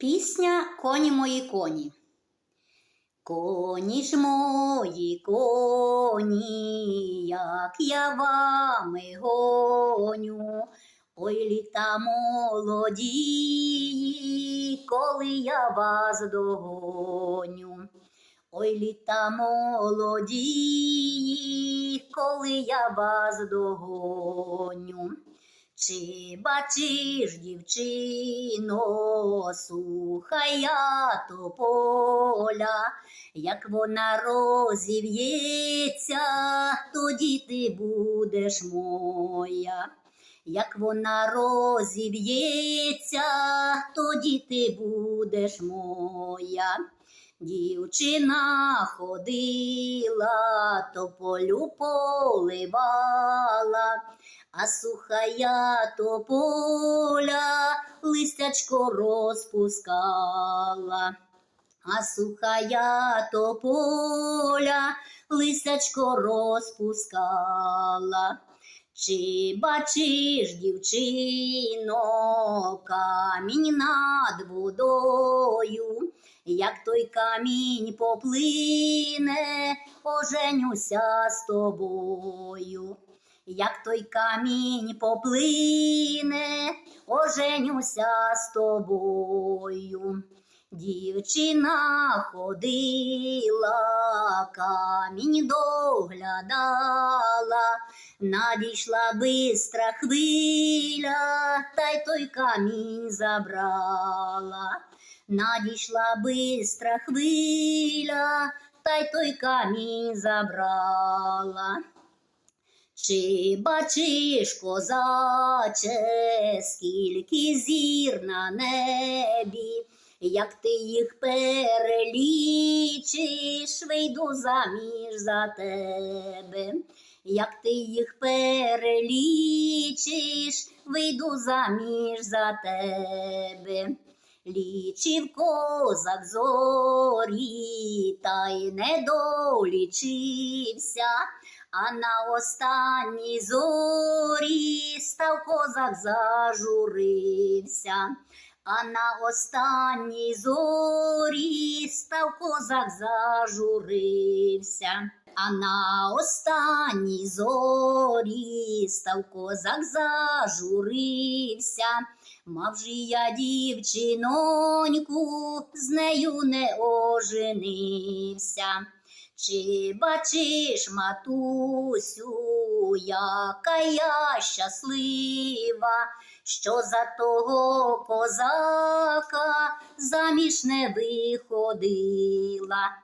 Пісня Коні мої коні. Коні ж мої коні, як я вами гоню, ой літа молоді, коли я вас догоню. Ой літа молоді, коли я вас догоню. Чи бачиш, дівчино, слухай я тополя, як вона розів'ється, тоді ти будеш моя. Як вона розів'ється, тоді ти будеш моя. Дівчина ходила, тополю поливала, а сухая тополя листячко розпускала. А сухая тополя листячко розпускала. Чи бачиш, дівчино, камінь над водою, як той камінь поплине, оженюся з тобою. Як той камінь поплине, оженюся з тобою. Дівчина ходила, камінь доглядала, надійшла бистра хвиля, та й той камінь забрала. Надійшла бистра хвиля, та й той камінь забрала. Чи бачиш, козаче, скільки зір на небі, як ти їх перелічиш, вийду заміж за тебе, як ти їх перелічиш, вийду заміж за тебе. Лічив козак зорі, та й не долічився, а на останній зорі став козак зажурився, а на останній зорі став козак зажурився. А на останній зорі став козак зажурився. Мав же я дівчиноньку, з нею не оженився. Чи бачиш, матусю, яка я щаслива, що за того козака заміж не виходила.